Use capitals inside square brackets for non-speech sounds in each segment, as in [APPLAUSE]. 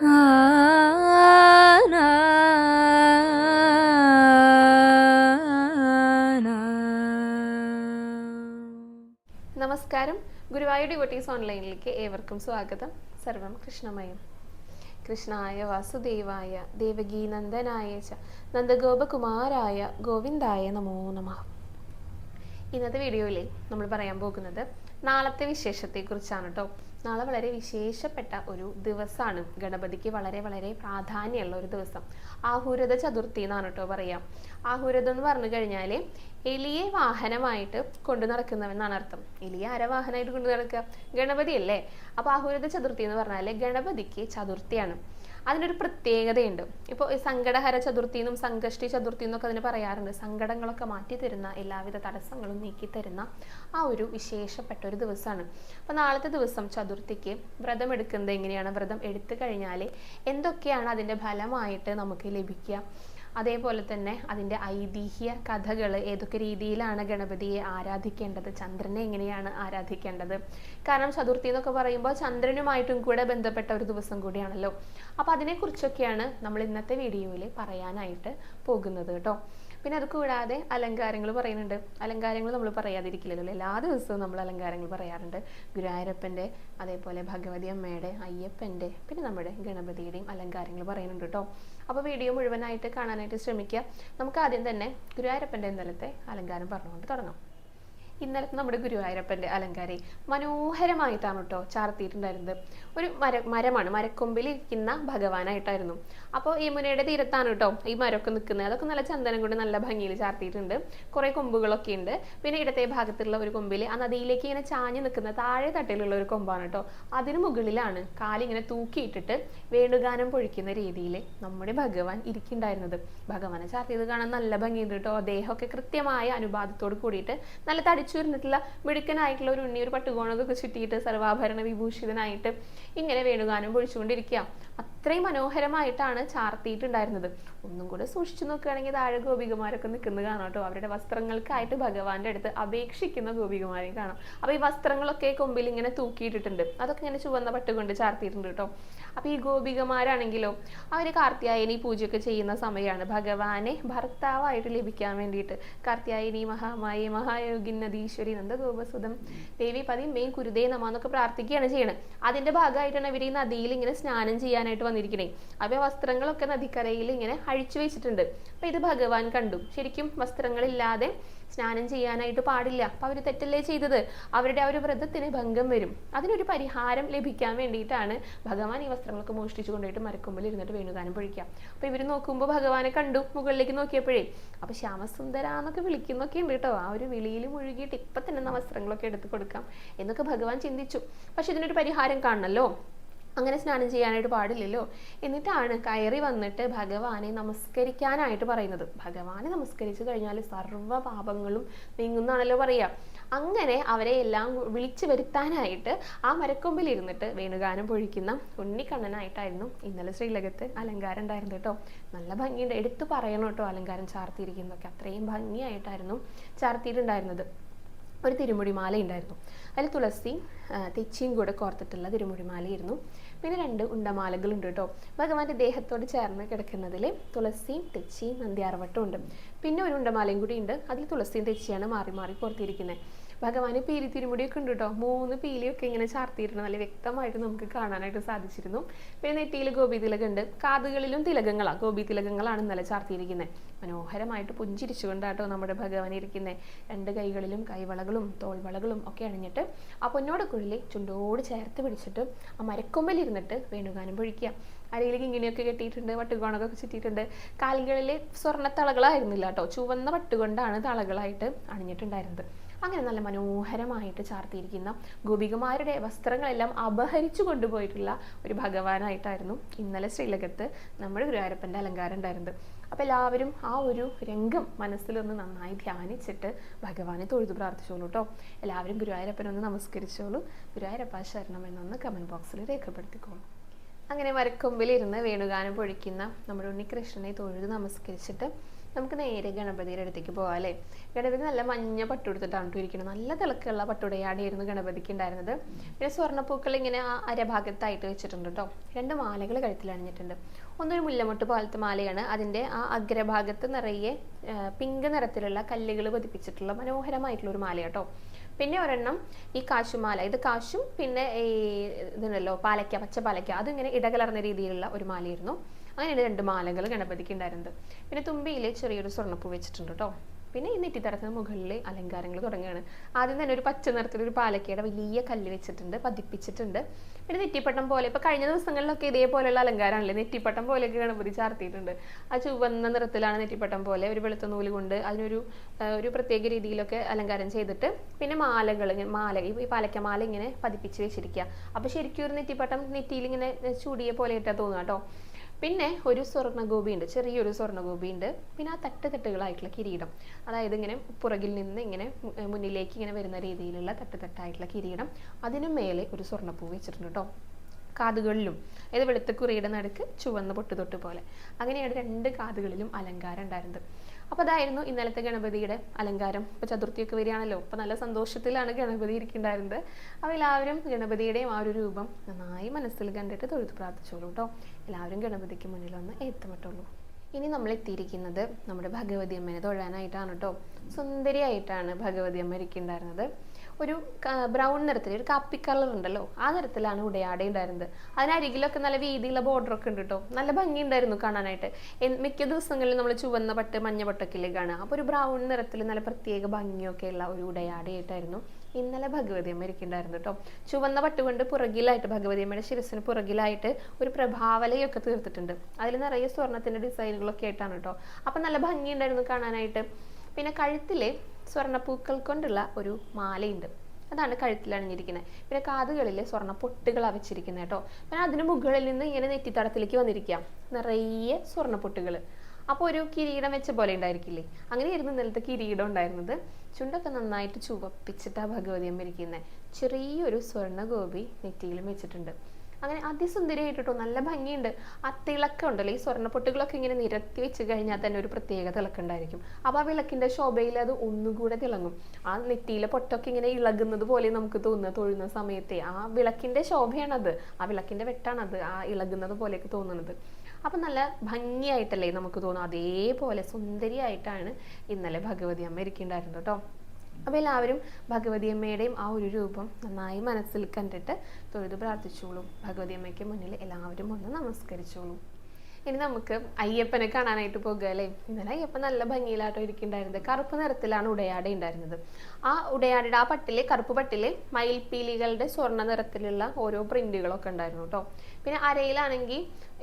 നമസ്കാരം. ഗുരുവായൂർ ഡിവോട്ടീസ് ഓൺലൈനിലേക്ക് ഏവർക്കും സ്വാഗതം. സർവം കൃഷ്ണമയം. കൃഷ്ണായ വാസുദേവായ ദേവകീ നന്ദനായ ച നന്ദഗോപകുമാരായ ഗോവിന്ദായ നമോ നമ. ഇന്നത്തെ വീഡിയോയിൽ നമ്മൾ പറയാൻ പോകുന്നത് നാളത്തെ വിശേഷത്തെക്കുറിച്ചാണ് കേട്ടോ നാളെ വളരെ വിശേഷപ്പെട്ട ഒരു ദിവസമാണ് ഗണപതിക്ക് വളരെ വളരെ പ്രാധാന്യമുള്ള ഒരു ദിവസം. ആഹൂരത ചതുർത്ഥി എന്നാണ് കേട്ടോ പറയാം. ആഹൂരതം എന്ന് പറഞ്ഞു കഴിഞ്ഞാൽ എലിയെ വാഹനമായിട്ട് കൊണ്ടു നടക്കുന്നവെന്നാണ് അർത്ഥം. എലിയെ ആര വാഹനമായിട്ട് കൊണ്ടു നടക്കുക? ഗണപതി അല്ലേ അപ്പോൾ ആഹൂരത ചതുർത്ഥി എന്ന് പറഞ്ഞാൽ ഗണപതിക്ക് ചതുർത്ഥിയാണ്. അതിനൊരു പ്രത്യേകതയുണ്ട്. ഇപ്പോൾ ഈ സങ്കടഹര ചതുർത്ഥി എന്നും സംഘഷ്ടി ചതുർത്ഥി എന്നൊക്കെ അതിന് പറയാറുണ്ട്. സങ്കടങ്ങളൊക്കെ മാറ്റി തരുന്ന എല്ലാവിധ തടസ്സങ്ങളും നീക്കി തരുന്ന ആ ഒരു വിശേഷപ്പെട്ട ഒരു ദിവസമാണ്. അപ്പോൾ നാളത്തെ ദിവസം ചതുർത്ഥിക്ക് വ്രതം എടുക്കുന്നത് എങ്ങനെയാണ്? വ്രതം എടുത്തു കഴിഞ്ഞാൽ എന്തൊക്കെയാണ് അതിന്റെ ഫലമായിട്ട് നമുക്ക് ലഭിക്കുക? അതേപോലെ തന്നെ അതിന്റെ ഐതിഹ്യ കഥകൾ ഏതൊക്കെ രീതിയിലാണ് ഗണപതിയെ ആരാധിക്കേണ്ടത്? ചന്ദ്രനെ എങ്ങനെയാണ് ആരാധിക്കേണ്ടത്? കാരണം ചതുർത്ഥി എന്നൊക്കെ പറയുമ്പോൾ ചന്ദ്രനുമായിട്ടും കൂടെ ബന്ധപ്പെട്ട ഒരു ദിവസം കൂടിയാണല്ലോ. അപ്പോൾ അതിനെക്കുറിച്ചൊക്കെയാണ് നമ്മൾ ഇന്നത്തെ വീഡിയോയിൽ പറയാനായിട്ട് പോകുന്നത് കേട്ടോ. പിന്നെ അത് കൂടാതെ അലങ്കാരങ്ങൾ പറയുന്നുണ്ട്. അലങ്കാരങ്ങൾ നമ്മൾ പറയാതിരിക്കില്ലല്ലോ എല്ലാ ദിവസവും നമ്മൾ അലങ്കാരങ്ങൾ പറയാറുണ്ട്. ഗുരുവായൂരപ്പന്റെ അതേപോലെ ഭഗവതി അമ്മയുടെ അയ്യപ്പന്റെ പിന്നെ നമ്മുടെ ഗണപതിയുടെയും അലങ്കാരങ്ങൾ പറയുന്നുണ്ട് കേട്ടോ. അപ്പോൾ വീഡിയോ മുഴുവനായിട്ട് കാണാനായിട്ട് ശ്രമിക്കുക. നമുക്ക് ആദ്യം തന്നെ ഗുരുവായൂരപ്പന്റെ ഇന്നലത്തെ അലങ്കാരം പറഞ്ഞുകൊണ്ട് തുടങ്ങാം. ഇന്നലെ നമ്മുടെ ഗുരുവായൂരപ്പന്റെ അലങ്കാരം മനോഹരമായിട്ടാണ് കേട്ടോ ചാർത്തിയിട്ടുണ്ടായിരുന്നത്. ഒരു മര മരമാണ്. മരക്കൊമ്പിൽ ഇരിക്കുന്ന ഭഗവാനായിട്ടായിരുന്നു. അപ്പോൾ ഈ മുനയുടെ തീരത്താണ് കേട്ടോ ഈ മരമൊക്കെ നിൽക്കുന്നത്. അതൊക്കെ നല്ല ചന്ദനം കൊണ്ട് നല്ല ഭംഗിയിൽ ചാർത്തിയിട്ടുണ്ട്. കുറേ കൊമ്പുകളൊക്കെ ഉണ്ട്. പിന്നെ ഇടത്തെ ഭാഗത്തുള്ള ഒരു കൊമ്പിൽ ആ നദിയിലേക്ക് ഇങ്ങനെ ചാഞ്ഞ് നിൽക്കുന്ന താഴെ തട്ടിലുള്ള ഒരു കൊമ്പാണ് കേട്ടോ. അതിന് മുകളിലാണ് കാലിങ്ങനെ തൂക്കിയിട്ടിട്ട് വേണുഗാനം പൊഴിക്കുന്ന രീതിയിൽ നമ്മുടെ ഭഗവാൻ ഇരിക്കുന്നുണ്ടായിരുന്നത്. ഭഗവാനെ ചാർത്തിയത് കാണാൻ നല്ല ഭംഗിയുണ്ട് കേട്ടോ. ദേഹമൊക്കെ കൃത്യമായ അനുപാതത്തോട് കൂടിയിട്ട് നല്ല തടിച്ചു വരുന്നിട്ടുള്ള മിടുക്കനായിട്ടുള്ള ഒരു ഉണ്ണി ഒരു പട്ടുകോണൊക്കെ ചുറ്റിയിട്ട് സർവാഭരണ വിഭൂഷിതനായിട്ട് ഇങ്ങനെ വേണുഗാനം പൊഴിച്ചുകൊണ്ടിരിക്കുക. അത്രയും മനോഹരമായിട്ടാണ് ചാർത്തിയിട്ടുണ്ടായിരുന്നത്. ഒന്നും കൂടെ സൂക്ഷിച്ചു നോക്കുകയാണെങ്കിൽ താഴെ ഗോപികമാരൊക്കെ നിൽക്കുന്നത് കാണാം കേട്ടോ. അവരുടെ വസ്ത്രങ്ങൾക്കായിട്ട് ഭഗവാന്റെ അടുത്ത് അപേക്ഷിക്കുന്ന ഗോപികമാരെയും കാണാം. അപ്പൊ ഈ വസ്ത്രങ്ങളൊക്കെ കൊമ്പിൽ ഇങ്ങനെ തൂക്കിയിട്ടിട്ടുണ്ട്. അതൊക്കെ ഇങ്ങനെ ചുവന്ന പട്ടുകൊണ്ട് ചാർത്തിയിട്ടുണ്ട് കേട്ടോ. അപ്പൊ ഈ ഗോപികമാരാണെങ്കിലോ അവർ കാർത്തിയായനി പൂജയൊക്കെ ചെയ്യുന്ന സമയമാണ് ഭഗവാനെ ഭർത്താവായിട്ട് ലഭിക്കാൻ വേണ്ടിയിട്ട്. കാർത്തിയായനി മഹാമായി മഹായോഗി നദീശ്വരി നന്ദഗോപസുതം ദേവി പതി മെയിൻ കുരുദേ നമ എന്നൊക്കെ പ്രാർത്ഥിക്കുകയാണ് ചെയ്യുന്നത് അതിന്റെ ഭാഗമായിട്ടാണ് ഇവർ ഈ നദിയിൽ ഇങ്ങനെ സ്നാനം ചെയ്യാനായിട്ട് വന്നിരിക്കണേ. അപ്പൊ വസ്ത്രങ്ങളൊക്കെ നദിക്കരയിൽ ഇങ്ങനെ അഴിച്ചു വെച്ചിട്ടുണ്ട്. അപ്പൊ ഇത് ഭഗവാൻ കണ്ടു. ശരിക്കും വസ്ത്രങ്ങളില്ലാതെ സ്നാനം ചെയ്യാനായിട്ട് പാടില്ല. അപ്പൊ അവർ തെറ്റല്ലേ ചെയ്തത്? അവരുടെ ആ ഒരു വ്രതത്തിന് ഭംഗം വരും. അതിനൊരു പരിഹാരം ലഭിക്കാൻ വേണ്ടിയിട്ടാണ് ഭഗവാൻ ഈ വസ്ത്രങ്ങളൊക്കെ മോഷ്ടിച്ചു കൊണ്ടുപോയിട്ട് മരക്കൊമ്പിൽ ഇരുന്നിട്ട് വേണുഗാനം പൊഴിക്കാം അപ്പൊ ഇവർ നോക്കുമ്പോൾ ഭഗവാനെ കണ്ടു മുകളിലേക്ക് നോക്കിയപ്പോഴേ. അപ്പൊ ശ്യാമസുന്ദര എന്നൊക്കെ വിളിക്കുന്നൊക്കെ ഉണ്ട് കേട്ടോ. ആ ഒരു വിളിയിൽ മുഴുകിയിട്ട് ഇപ്പൊ തന്നെ വസ്ത്രങ്ങളൊക്കെ എടുത്ത് കൊടുക്കാം എന്നൊക്കെ ഭഗവാൻ ചിന്തിച്ചു. പക്ഷെ ഇതിനൊരു പരിഹാരം കാണണല്ലോ? അങ്ങനെ സ്നാനം ചെയ്യാനായിട്ട് പാടില്ലല്ലോ. എന്നിട്ടാണ് കയറി വന്നിട്ട് ഭഗവാനെ നമസ്കരിക്കാനായിട്ട് പറയുന്നത്. ഭഗവാനെ നമസ്കരിച്ചു കഴിഞ്ഞാൽ സർവ പാപങ്ങളും നീങ്ങുന്നാണല്ലോ പറയുക അങ്ങനെ അവരെ എല്ലാം വിളിച്ചു വരുത്താനായിട്ട് ആ മരക്കൊമ്പിൽ ഇരുന്നിട്ട് വേണുഗാനം പൊഴിക്കുന്ന ഉണ്ണിക്കണ്ണനായിട്ടായിരുന്നു ഇന്നലെ ശ്രീലകത്ത് അലങ്കാരം ഉണ്ടായിരുന്നു കേട്ടോ. നല്ല ഭംഗിയുണ്ട്. എടുത്തു പറയണം കേട്ടോ അലങ്കാരം ചാർത്തിയിരിക്കുന്നതൊക്കെ. അത്രയും ഭംഗിയായിട്ടായിരുന്നു ചാർത്തിയിട്ടുണ്ടായിരുന്നത്. ഒരു തിരുമുടിമാല ഉണ്ടായിരുന്നു അതിൽ തുളസി തെച്ചിയും കൂടെ കോർത്തിട്ടുള്ള തിരുമുടിമാലയായിരുന്നു. പിന്നെ രണ്ട് ഉണ്ടമാലകളുണ്ട് കേട്ടോ. ഭഗവാന്റെ ദേഹത്തോട് ചേർന്ന് കിടക്കുന്നതിൽ തുളസിയും തെച്ചിയും നന്ദിയാർവട്ടവും ഉണ്ട്. പിന്നെ ഒരു ഉണ്ടമാലയും കൂടി ഉണ്ട്. അതിൽ തുളസിയും തെച്ചിയാണ് മാറി മാറി കോർത്തിരിക്കുന്നത് ഭഗവാന് പീലി തിരുമുടിയൊക്കെ ഉണ്ട് കേട്ടോ മൂന്ന് പീലിയൊക്കെ ഇങ്ങനെ ചാർത്തിയിരുന്നു നല്ല വ്യക്തമായിട്ട് നമുക്ക് കാണാനായിട്ട് സാധിച്ചിരുന്നു. പിന്നെ നെറ്റിയിൽ ഗോപി തിലകുണ്ട് കാതുകളിലും തിലകങ്ങളാണ് ഗോപി തിലകങ്ങളാണ് ഇന്നലെ ചാർത്തിയിരിക്കുന്നത് മനോഹരമായിട്ട് പുഞ്ചിരിച്ചുകൊണ്ടാട്ടോ നമ്മുടെ ഭഗവാൻ ഇരിക്കുന്നത് രണ്ട് കൈകളിലും കൈവളകളും തോൾവളകളും ഒക്കെ അണിഞ്ഞിട്ട് ആ പൊന്നോട് കുഴലി ചുണ്ടോട് ചേർത്ത് പിടിച്ചിട്ട് ആ മരക്കൊമ്പലിരുന്നിട്ട് വേണുഗാനം പൊഴിക്കുക. അരയിലേക്ക് ഇങ്ങനെയൊക്കെ കെട്ടിയിട്ടുണ്ട്. വട്ടുകോണൊക്കെ ചുറ്റിയിട്ടുണ്ട്. കാലുകളിലെ സ്വർണ തളകളായിരുന്നില്ല കേട്ടോ ചുവന്ന വട്ടുകൊണ്ടാണ് തളകളായിട്ട് അണിഞ്ഞിട്ടുണ്ടായിരുന്നത്. അങ്ങനെ നല്ല മനോഹരമായിട്ട് ചാർത്തിയിരിക്കുന്ന ഗോപികമാരുടെ വസ്ത്രങ്ങളെല്ലാം അപഹരിച്ചു കൊണ്ടുപോയിട്ടുള്ള ഒരു ഭഗവാനായിട്ടായിരുന്നു ഇന്നലെ ശ്രീലകത്ത് നമ്മുടെ ഗുരുവായൂരപ്പന്റെ അലങ്കാരം ഉണ്ടായിരുന്നത്. അപ്പോൾ എല്ലാവരും ആ ഒരു രംഗം മനസ്സിലൊന്ന് നന്നായി ധ്യാനിച്ചിട്ട് ഭഗവാനെ തൊഴുതു പ്രാർത്ഥിച്ചോളൂ കേട്ടോ എല്ലാവരും ഗുരുവായൂരപ്പനൊന്ന് നമസ്കരിച്ചോളൂ. ഗുരുവായൂരപ്പ ശരണം എന്നൊന്ന് കമന്റ് ബോക്സിൽ രേഖപ്പെടുത്തിക്കോളൂ. അങ്ങനെ മരക്കൊമ്പിലിരുന്ന് വേണുഗാനം പൊഴിക്കുന്ന നമ്മുടെ ഉണ്ണികൃഷ്ണനെ തൊഴുത് നമസ്കരിച്ചിട്ട് നമുക്ക് നേരെ ഗണപതിയുടെ അടുത്തേക്ക് പോകാം അല്ലേ? ഗണപതി നല്ല മഞ്ഞ പട്ടു എടുത്തിട്ടാണ് ഇരിക്കുന്നത് നല്ല തിളക്കമുള്ള പട്ടുടയാടിയായിരുന്നു ഗണപതിക്ക് ഉണ്ടായിരുന്നത്. പിന്നെ സ്വർണപ്പൂക്കൾ ഇങ്ങനെ ആ അരഭാഗത്തായിട്ട് വെച്ചിട്ടുണ്ട് കേട്ടോ രണ്ട് മാലകൾ കഴുത്തിൽ അണിഞ്ഞിട്ടുണ്ട്. ഒന്നൊരു മുല്ലമൊട്ട് പോലത്തെ മാലയാണ്. അതിന്റെ ആ അഗ്രഭാഗത്ത് നിറയെ പിങ്ക് നിറത്തിലുള്ള കല്ലുകൾ പതിപ്പിച്ചിട്ടുള്ള മനോഹരമായിട്ടുള്ള ഒരു മാല കേട്ടോ പിന്നെ ഒരെണ്ണം ഈ കാശുമാല. ഇത് കാശും പിന്നെ ഈ ഇതുണ്ടല്ലോ പാലയ്ക്ക പച്ച പാലയ്ക്ക അതിങ്ങനെ ഇടകലർന്ന രീതിയിലുള്ള ഒരു മാലയായിരുന്നു. അങ്ങനെയാണ് രണ്ട് മാലകൾ ഗണപതിക്ക് ഉണ്ടായിരുന്നത്. പിന്നെ തുമ്പിയിൽ ചെറിയൊരു സ്വർണപ്പൂ വെച്ചിട്ടുണ്ട് കേട്ടോ പിന്നെ ഈ നെറ്റിത്തറത്തിന് മുകളിൽ അലങ്കാരങ്ങൾ തുടങ്ങുകയാണ്. ആദ്യം തന്നെ ഒരു പച്ച നിറത്തിലൊരു പാലക്കയുടെ വലിയ കല്ല് വെച്ചിട്ടുണ്ട് പതിപ്പിച്ചിട്ടുണ്ട്. പിന്നെ നെറ്റിപ്പട്ടം പോലെ ഇപ്പൊ കഴിഞ്ഞ ദിവസങ്ങളിലൊക്കെ ഇതേപോലെയുള്ള അലങ്കാരമാണല്ലേ? നെറ്റിപ്പട്ടം പോലെയൊക്കെ ഗണപതി ചാർത്തിയിട്ടുണ്ട്. ആ ചുവന്ന നിറത്തിലാണ് നെറ്റിപ്പട്ടം പോലെ ഒരു വെളുത്ത നൂൽ കൊണ്ട് അതിനൊരു ഒരു പ്രത്യേക രീതിയിലൊക്കെ അലങ്കാരം ചെയ്തിട്ട് പിന്നെ മാലകൾ ഇങ്ങനെ മാല ഈ പാലക്കമാല ഇങ്ങനെ പതിപ്പിച്ച് വെച്ചിരിക്കുക അപ്പൊ ശരിക്കും ഒരു നെറ്റിപ്പട്ടം നെറ്റിയിൽ ഇങ്ങനെ ചൂടിയ പോലെ ഇട്ടാ തോന്നുക കേട്ടോ പിന്നെ ഒരു സ്വർണഗോപി ഉണ്ട് ചെറിയൊരു സ്വർണഗോപി ഉണ്ട് പിന്നെ ആ തട്ട് തട്ടുകളായിട്ടുള്ള കിരീടം. അതായത് ഇങ്ങനെ പുറകിൽ നിന്ന് ഇങ്ങനെ മുന്നിലേക്ക് ഇങ്ങനെ വരുന്ന രീതിയിലുള്ള തട്ട് തട്ടായിട്ടുള്ള കിരീടം. അതിനു മേലെ ഒരു സ്വർണപ്പൂ വെച്ചിട്ടുണ്ട് കേട്ടോ കാതുകളിലും അതായത് വെളുത്ത കുറിയുടെ നടുക്ക് ചുവന്ന പൊട്ടുതൊട്ട് പോലെ. അങ്ങനെയാണ് രണ്ട് കാതുകളിലും അലങ്കാരം ഉണ്ടായിരുന്നത്. അപ്പോൾ അതായിരുന്നു ഇന്നലത്തെ ഗണപതിയുടെ അലങ്കാരം. ഇപ്പോൾ ചതുർത്ഥിയൊക്കെ വരികയാണല്ലോ. അപ്പോൾ നല്ല സന്തോഷത്തിലാണ് ഗണപതി ഇരിക്കുന്നുണ്ടായിരുന്നത്. അപ്പോൾ എല്ലാവരും ഗണപതിയുടെയും ആ ഒരു രൂപം നന്നായി മനസ്സിൽ കണ്ടിട്ട് തൊഴുത്ത് പ്രാർത്ഥിച്ചോളൂ കേട്ടോ എല്ലാവരും ഗണപതിക്ക് മുന്നിൽ വന്ന് ഏത്തമിട്ടുള്ളൂ ഇനി നമ്മൾ എത്തിയിരിക്കുന്നത് നമ്മുടെ ഭഗവതി അമ്മേനെ തൊഴാനായിട്ടാണ് കേട്ടോ സുന്ദരിയായിട്ടാണ് ഭഗവതി അമ്മ ഇരിക്കുന്നുണ്ടായിരുന്നത്. ഒരു ബ്രൗൺ നിറത്തിൽ ഒരു കാപ്പി കളർ ഉണ്ടല്ലോ ആ നിറത്തിലാണ് ഉടയാട ഉണ്ടായിരുന്നത്. അതിനരികിലൊക്കെ നല്ല വീതിയുള്ള ബോർഡർ ഒക്കെ ഉണ്ട് കേട്ടോ നല്ല ഭംഗി ഉണ്ടായിരുന്നു കാണാനായിട്ട് മിക്ക ദിവസങ്ങളിൽ നമ്മൾ ചുവന്ന പട്ട് മഞ്ഞ പട്ടൊക്കെ ഇല്ലേ കാണുക. അപ്പോൾ ഒരു ബ്രൗൺ നിറത്തിൽ നല്ല പ്രത്യേക ഭംഗിയൊക്കെ ഉള്ള ഒരു ഉടയാടയായിട്ടായിരുന്നു. ഇന്നലെ ഭഗവതി അമ്മ ഇരിക്കുന്നുണ്ടായിരുന്നു കേട്ടോ ചുവന്ന പട്ടുകൊണ്ട് പുറകിലായിട്ട് ഭഗവതി അമ്മയുടെ ശിരസിന് പുറകിലായിട്ട് ഒരു പ്രഭാവലയൊക്കെ തീർത്തിട്ടുണ്ട്. അതിൽ നിറയെ സ്വർണത്തിന്റെ ഡിസൈനുകളൊക്കെ ആയിട്ടാണ് കേട്ടോ അപ്പം നല്ല ഭംഗിയുണ്ടായിരുന്നു കാണാനായിട്ട്. പിന്നെ കഴുത്തിലെ സ്വർണപ്പൂക്കൾ കൊണ്ടുള്ള ഒരു മാലയുണ്ട്. അതാണ് കഴുത്തിൽ അണിഞ്ഞിരിക്കുന്നത്. പിന്നെ കാതുകളിലെ സ്വർണ പൊട്ടുകളാണ് വെച്ചിരിക്കുന്നത് കേട്ടോ പിന്നെ അതിന് മുകളിൽ നിന്ന് ഇങ്ങനെ നെറ്റിത്തടത്തിലേക്ക് വന്നിരിക്കാം നിറയെ സ്വർണ പൊട്ടുകൾ അപ്പോൾ ഒരു കിരീടം വെച്ച പോലെ ഉണ്ടായിരിക്കില്ലേ? അങ്ങനെ അങ്ങനെയായിരുന്നു നിലത്ത് കിരീടം ഉണ്ടായിരുന്നത്. ചുണ്ടൊക്കെ നന്നായിട്ട് ചുവപ്പിച്ചിട്ടാണ് ഭഗവതി അമ്മ ഇരിക്കുന്നത് ചെറിയൊരു സ്വർണ ഗോപി നെറ്റിയിലും വെച്ചിട്ടുണ്ട്. അങ്ങനെ അതിസുന്ദരിയായിട്ട് നല്ല ഭംഗിയുണ്ട്. ആ തിളക്കം ഉണ്ടല്ലോ ഈ സ്വർണപ്പൊട്ടുകളൊക്കെ ഇങ്ങനെ നിരത്തി വെച്ച് കഴിഞ്ഞാൽ തന്നെ ഒരു പ്രത്യേക തിളക്കുണ്ടായിരിക്കും അപ്പോൾ ആ വിളക്കിന്റെ ശോഭയിൽ അത് ഒന്നുകൂടെ തിളങ്ങും. ആ നെറ്റിയിലെ പൊട്ടൊക്കെ ഇങ്ങനെ ഇളകുന്നത് പോലെ നമുക്ക് തോന്നുക തൊഴുന്ന സമയത്തെ ആ വിളക്കിന്റെ ശോഭയാണത്. ആ വിളക്കിന്റെ വെട്ടാണത് ആ ഇളകുന്നത് പോലെയൊക്കെ തോന്നുന്നത്. അപ്പൊ നല്ല ഭംഗിയായിട്ടല്ലേ നമുക്ക് തോന്നും അതേപോലെ സുന്ദരിയായിട്ടാണ് ഇന്നലെ ഭഗവതി അമ്മ ഇരിക്കുന്നുണ്ടായിരുന്നു കേട്ടോ. അപ്പോൾ എല്ലാവരും ഭഗവതി അമ്മയുടെയും ആ ഒരു രൂപം നന്നായി മനസ്സിൽ കണ്ടിട്ട് തൊഴുത് പ്രാർത്ഥിച്ചോളൂ. ഭഗവതി അമ്മയ്ക്ക് മുന്നിൽ എല്ലാവരും ഒന്ന് നമസ്കരിച്ചോളൂ. ഇനി നമുക്ക് അയ്യപ്പനെ കാണാനായിട്ട് പോകുക അല്ലേ? ഇന്നലെ അയ്യപ്പൻ നല്ല ഭംഗിയിലാട്ടോ ഇരിക്കുന്നുണ്ടായിരുന്നത്. കറുപ്പ് നിറത്തിലാണ് ഉടയാട ഉണ്ടായിരുന്നത്. ആ ഉടയാടയുടെ ആ പട്ടിലെ കറുപ്പ് പട്ടിലെ മയിൽപ്പീലികളുടെ സ്വർണ നിറത്തിലുള്ള ഓരോ പ്രിന്റുകളൊക്കെ ഉണ്ടായിരുന്നു കേട്ടോ. പിന്നെ അരയിലാണെങ്കിൽ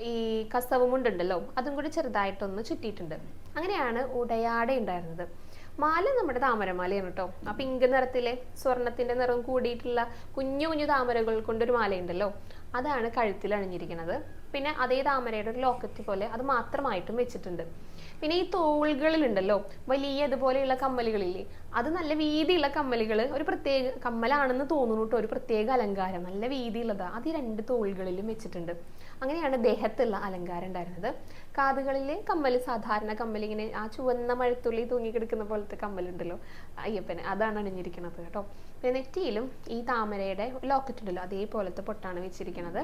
ഈ കസവുമുണ്ടുണ്ടല്ലോ അതും കൂടി ചെറുതായിട്ടൊന്ന് ചുറ്റിയിട്ടുണ്ട്. അങ്ങനെയാണ് ഉടയാട ഉണ്ടായിരുന്നത്. മാല നമ്മുടെ താമരമാലയാണ് കേട്ടോ ആ പിങ്ക് നിറത്തിലെ സ്വർണത്തിന്റെ നിറം കൂടിയിട്ടുള്ള കുഞ്ഞു കുഞ്ഞു താമരകൾ കൊണ്ടൊരു മാലയുണ്ടല്ലോ അതാണ് കഴുത്തിൽ അണിഞ്ഞിരിക്കുന്നത്. പിന്നെ അതേ താമരയുടെ ഒരു ലോക്കറ്റ് പോലെ അത് മാത്രമായിട്ടും വെച്ചിട്ടുണ്ട്. പിന്നെ ഈ തോളുകളിലുണ്ടല്ലോ വലിയ ഇതുപോലെയുള്ള കമ്മലുകളില്ലേ അത് നല്ല വീതിയുള്ള കമ്മലുകൾ ഒരു പ്രത്യേക കമ്മലാണെന്ന് തോന്നുന്നു കേട്ടോ ഒരു പ്രത്യേക അലങ്കാരം നല്ല വീതിയുള്ളതാണ് അത് ഈ രണ്ട് തോളുകളിലും വെച്ചിട്ടുണ്ട്. അങ്ങനെയാണ് ദേഹത്തുള്ള അലങ്കാരം ഉണ്ടായിരുന്നത്. കാതുകളിലെ കമ്മൽ സാധാരണ കമ്മൽ ഇങ്ങനെ ആ ചുവന്ന മഴത്തുള്ളി തൂങ്ങിക്കിടക്കുന്ന പോലത്തെ കമ്മലുണ്ടല്ലോ അയ്യപ്പന് അതാണ് അണിഞ്ഞിരിക്കുന്നത് കേട്ടോ. പിന്നെ നെറ്റിയിലും ഈ താമരയുടെ ലോക്കറ്റ് ഉണ്ടല്ലോ അതേപോലത്തെ പൊട്ടാണ് വെച്ചിരിക്കുന്നത്.